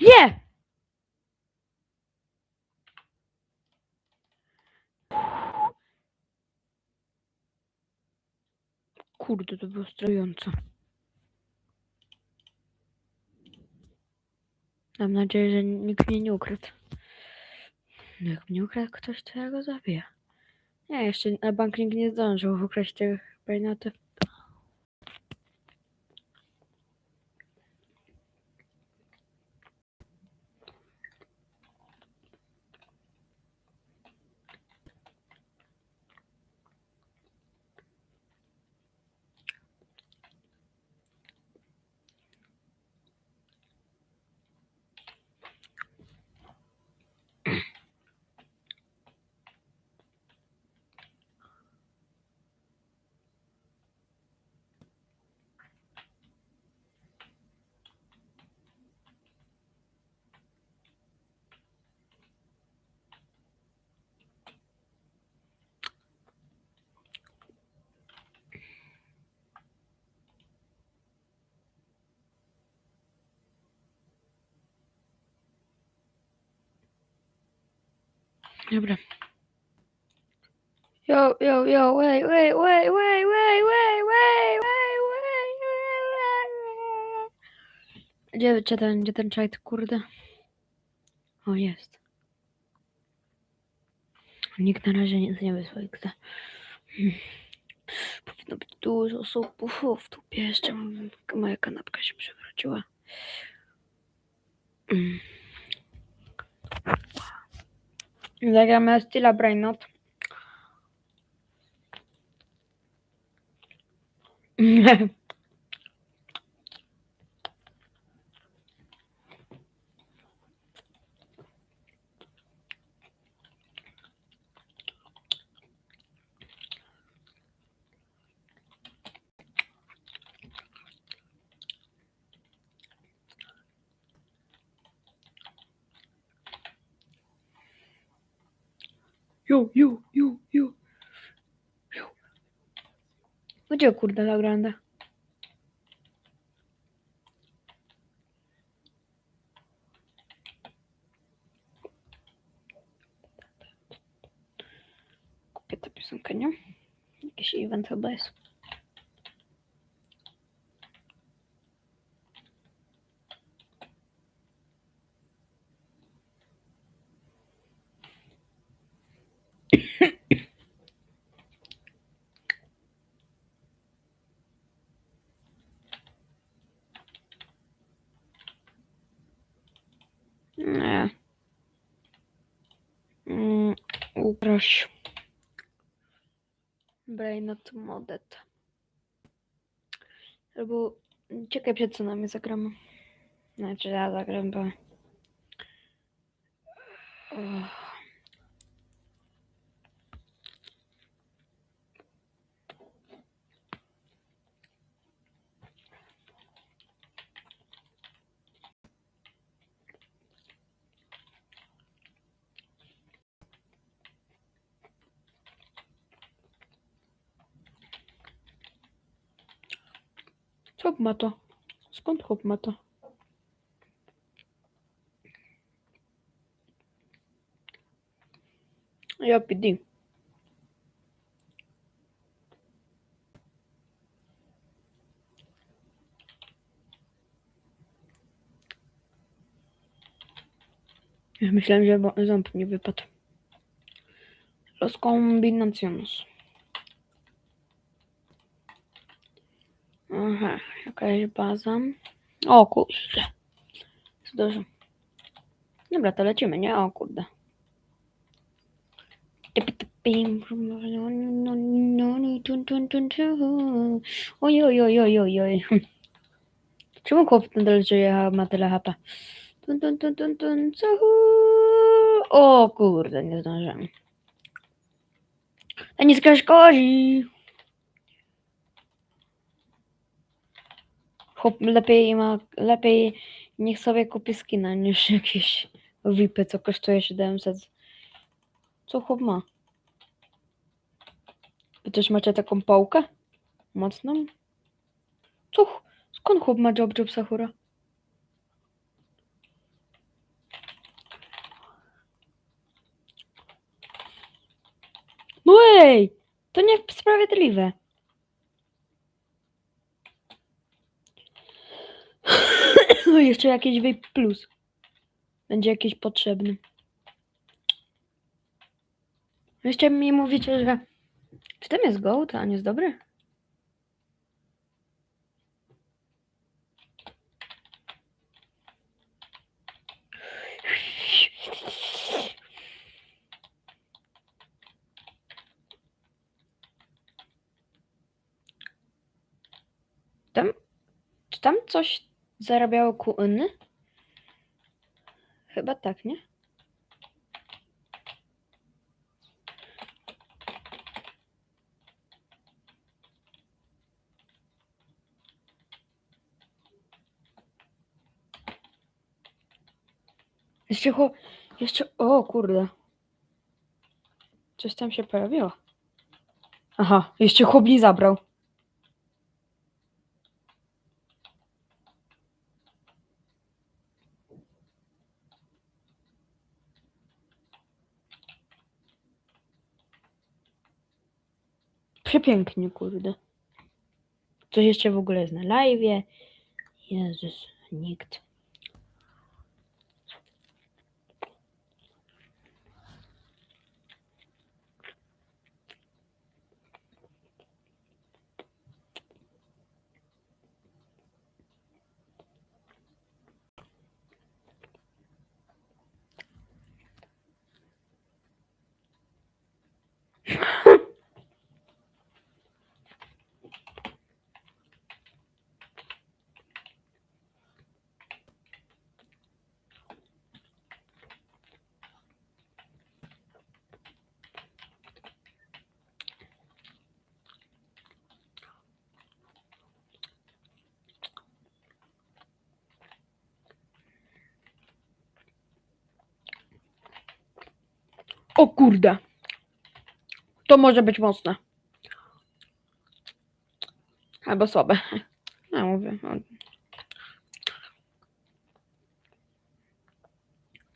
Nie! Kurde, to było strojące. Mam nadzieję, że nikt mnie nie ukradł. Jak mnie ukradł ktoś, to ja go zabiję. Nie, jeszcze na bank nikt nie zdążył ukraść tych pejnotów. Dobra. Yo, yo, yo, wait, wait, wait, wait, wait, wait, wait, wait, wait. Gdzie, gdzie ten, gdzie ten czajt, kurde? O, jest. Nikt na razie nic nie wysłał XD. Hmm. Powinno być dużo supów. O, w dupie jeszcze moja kanapka się przewróciła. Mm. Lägger mig Brain brännat. Yo, yo, yo, yo. ¿Qué te ocurre, la grande? ¿Qué está pasando, ¿Qué se inventa. Uproś. Brain not modded. Albo czekaj przed co nami zagramy. Znaczy ja zagram, bo... Chłop ma to? Skąd chłop ma to? Ja PD. Myślałem, że ząb nie wypadł. Los combinaciones. Aha, jakaś baza. O kurde. Zdążę. Dobra, to lecimy, nie? O kurde. Oj, oj, oj, oj, oj, oj. Czemu chłop nadal żyje, ma tyle HP? Tun, tun, tun, cuhu. O kurde, nie zdążyłem. A nie szkodzi. Chłop lepiej ma, lepiej niech sobie kupi skina niż jakieś VIPy, co kosztuje 700. Co chłop ma? Wy też macie taką pałkę? Mocną? Co? Skąd chłop ma job job Sahura? No ej! To niesprawiedliwe. No jeszcze jakiś VIP plus. Będzie jakiś potrzebny. Jeszcze mi mówicie, że czy jest gołd, a nie jest dobry? Tam, czy tam coś zarabiało kuny? Chyba tak, nie? Jeszcze. Jeszcze... O kurde. Coś tam się pojawiło. Aha, jeszcze chłop zabrał. Przepięknie, kurde. Coś jeszcze w ogóle jest na live. Jezus, nikt. O kurde. To może być mocne. Albo słabe. Ja mówię. o.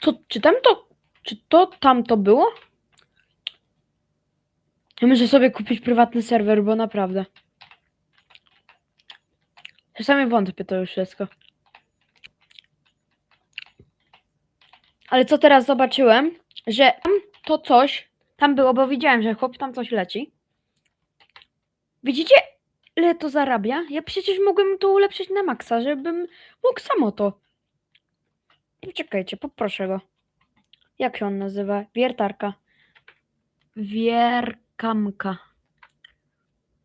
Co, czy tam to, czy to tam to było? Ja muszę sobie kupić prywatny serwer, bo naprawdę. Czasami wątpię to już wszystko. Ale co teraz zobaczyłem, że to coś tam było, bo widziałem, że chłop tam coś leci. Widzicie, ile to zarabia? Ja przecież mogłem to ulepszyć na maksa, żebym mógł samo to. Poczekajcie, poproszę go. Jak się on nazywa? Wiertarka. Wierkamka.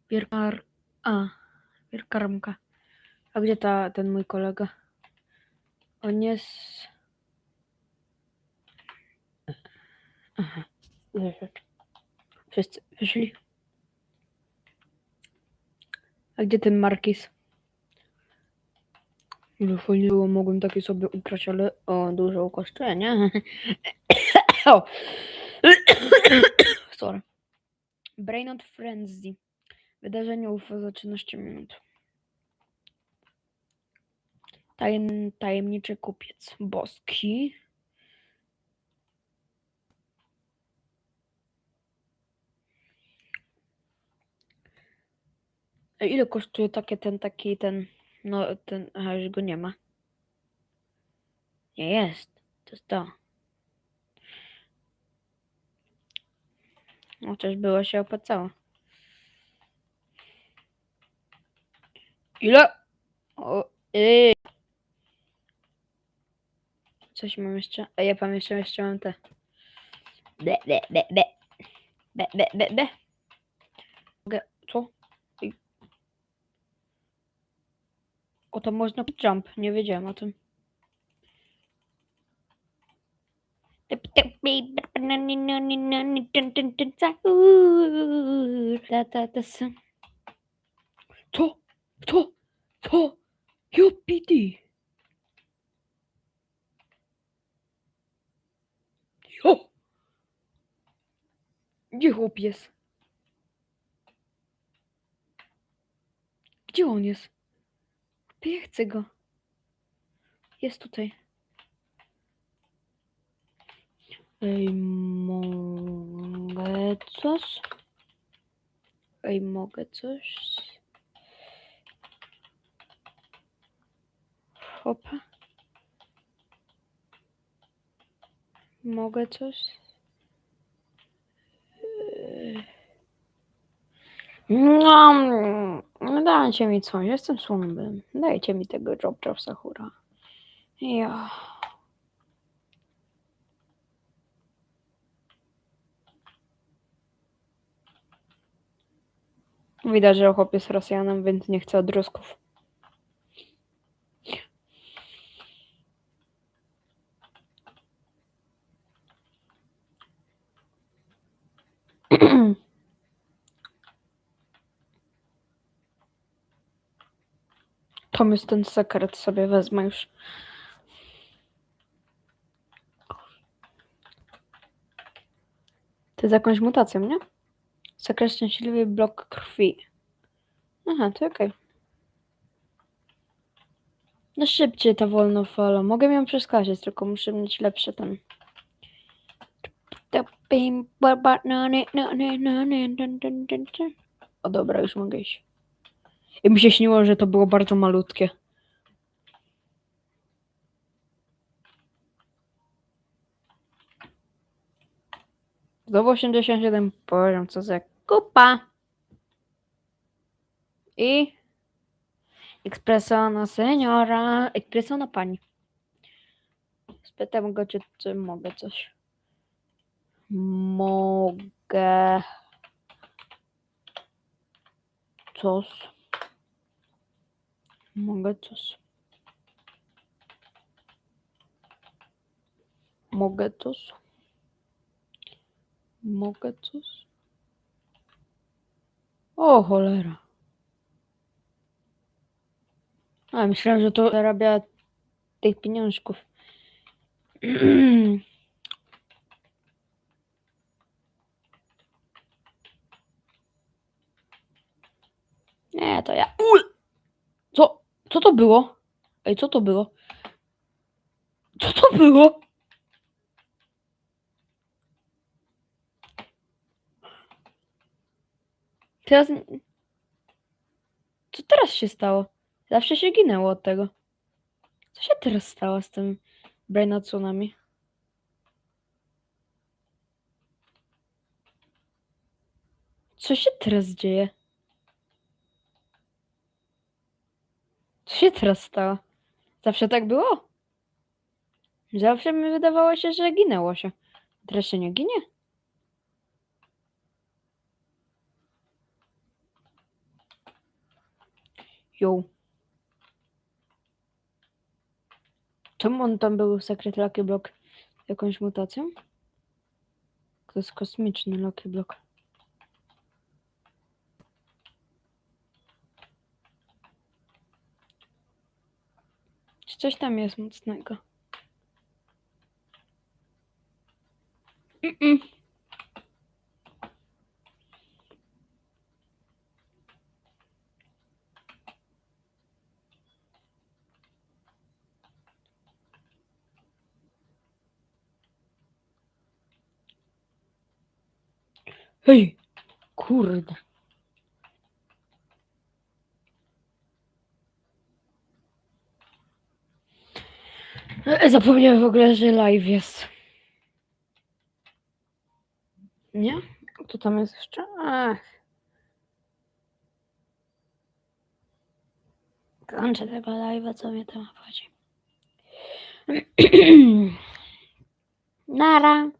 Wierkar... A. Wierkarmka. A gdzie ta, ten mój kolega? On jest... Aha. Wszyscy wyszli. A gdzie ten Markis? Ile fajnie było, mogłem takie sobie ukraść, ale o, dużo kosztuje, nie? Sorry. Brainot Frenzy. Wydarzenie UFO za 13 minut. Tajem, tajemniczy kupiec. Boski. Ile kosztuje takie ten, taki ten, no ten, aha, już go nie ma. Nie jest, to jest to. Chociaż było się opłacało. Ile? O, ej. Coś mam jeszcze, a ja pamiętam jeszcze mam te. Be, be, be, be. Be, be, be, be. Co? O, to można jump, nie wiedziałem o tym. Co? Co? Co? Jupity! Jo! Gdzie chłop jest? Gdzie on jest? Ja chcę go. Jest tutaj. Ej, mogę coś? Ej, mogę coś? Hopa. Mogę coś? No, dajcie mi coś, jestem słaby. Dajcie mi tego Job Job Sahura. Ja. Widać, że chłop jest Rosjanem, więc nie chce od Jest ten sekret, sobie wezmę już. To jest jakąś mutacją, nie? Sekret szczęśliwy blok krwi. Aha, to okej. No szybciej ta wolno fala. Mogę ją przeskoczyć, tylko muszę mieć lepszy ten. O dobra, już mogę iść. I mi się śniło, że to było bardzo malutkie. Znowu 87 poziom, co za kupa. I ekspreso na seniora, ekspreso na pani. Spytam go, czy, czy mogę coś. Mogę coś. Coś. Mogę coś. O cholera. A, myślałem, że to zarabia tych pieniążków. Nie, to ja. Ul! Co? To było? Ej, co to było? Co to było? Teraz... Co teraz się stało? Zawsze się ginęło od tego. Co się teraz stało z tym Brain Tsunami? Co się teraz dzieje? Co się teraz stało? Zawsze tak było? Zawsze mi wydawało się, że ginęło się. Teraz się nie ginie? Jo. Czemu on tam był Secret Lucky Block? Jakąś mutacją? To jest kosmiczny Lucky Block. Czy coś tam jest mocnego? Mm-mm. Hej! Kurde. Zapomniałem w ogóle, że live jest. Nie? Co tam jest jeszcze? Ach. Kończę tego live'a, co mnie tam obchodzi. Nara.